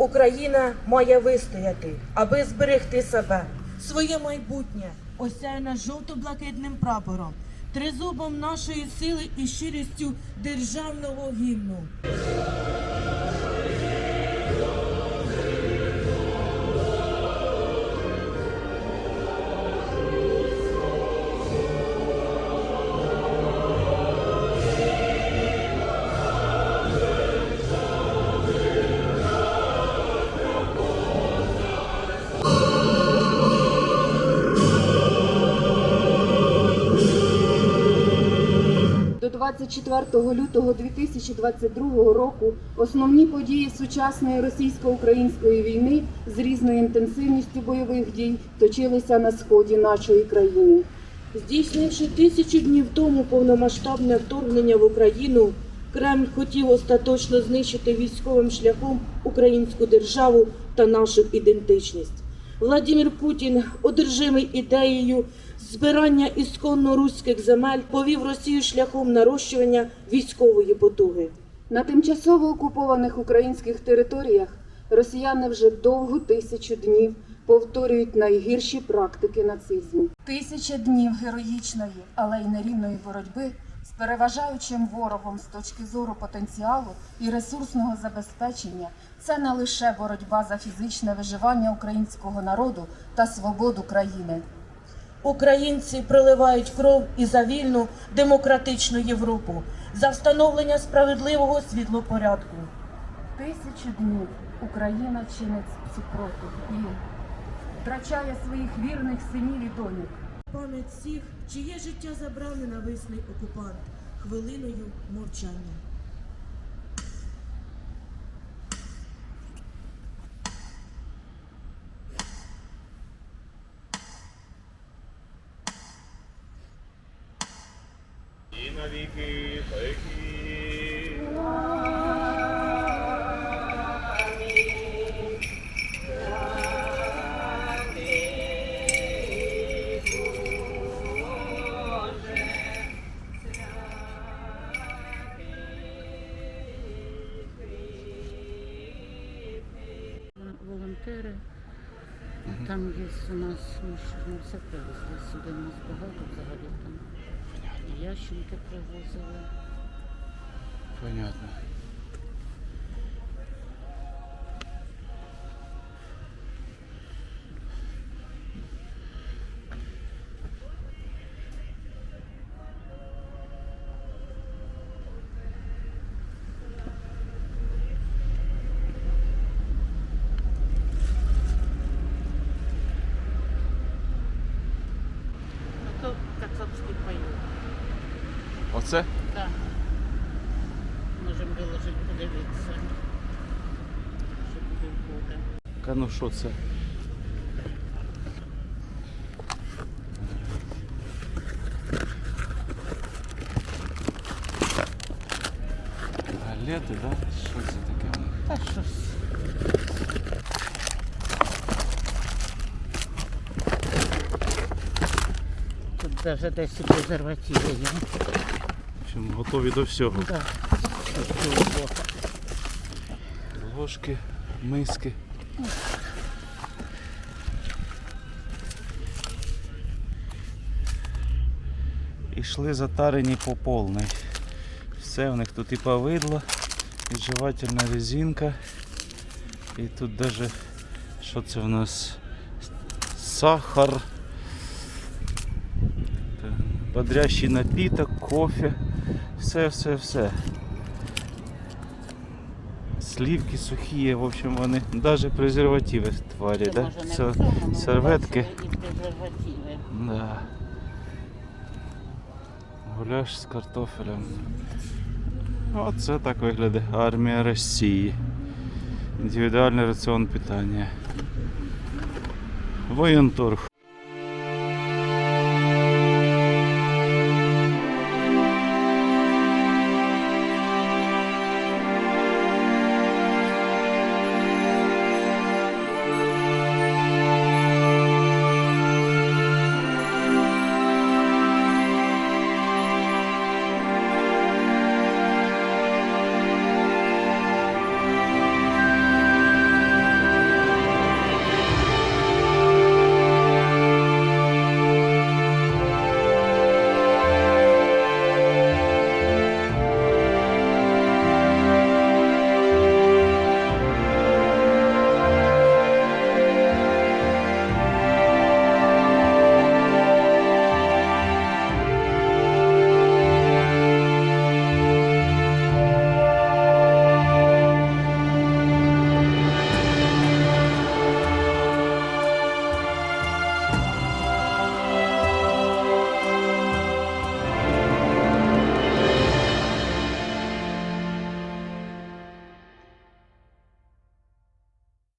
Україна має вистояти, аби зберегти себе, своє майбутнє, осяяне жовто-блакитним прапором, тризубом нашої сили і щирістю державного гімну. 24 лютого 2022 року основні події сучасної російсько-української війни з різною інтенсивністю бойових дій точилися на сході нашої країни. Здійснивши тисячу днів тому повномасштабне вторгнення в Україну, Кремль хотів остаточно знищити військовим шляхом українську державу та нашу ідентичність. Владимир Путін, одержимий ідеєю збирання ісконно руських земель, повів Росію шляхом нарощування військової потуги. На тимчасово окупованих українських територіях росіяни вже довгу тисячу днів повторюють найгірші практики нацизму. Тисяча днів героїчної, але й нерівної боротьби з переважаючим ворогом з точки зору потенціалу і ресурсного забезпечення це не лише боротьба за фізичне виживання українського народу та свободу країни. Українці проливають кров і за вільну демократичну Європу, за встановлення справедливого світлопорядку. Тисячу днів Україна чинить супротив і втрачає своїх вірних синів і доньок. Пам'ять всіх, чиє життя забрав ненависний окупант, хвилиною мовчання. І навіки волонтери. Там є у нас, ми ж ну, все привезли сюди, у нас багато взагалі там. І Ященки привозили. Понятно. Оце? Так. Можемо виложити, подивитися. Що туди входить. Ка ну що це? Галети, да? Що це таке? Та щось. Тут навіть десь і презервативи є. Общем, готові до всього. Тут. Ложки, миски. Ішли затарені по повній. Все в них тут і повидло, і жевательна резинка. І тут даже, що це в нас? Сахар, бодрящий напіток, кофе. Все, все, все. Сливки сухі, в общем, вони навіть презервативи тварі, да? Це серветки. Да. Гуляш з картофелем. Оце так виглядає армія Росії. Індивідуальний раціон питання. Воєнторг.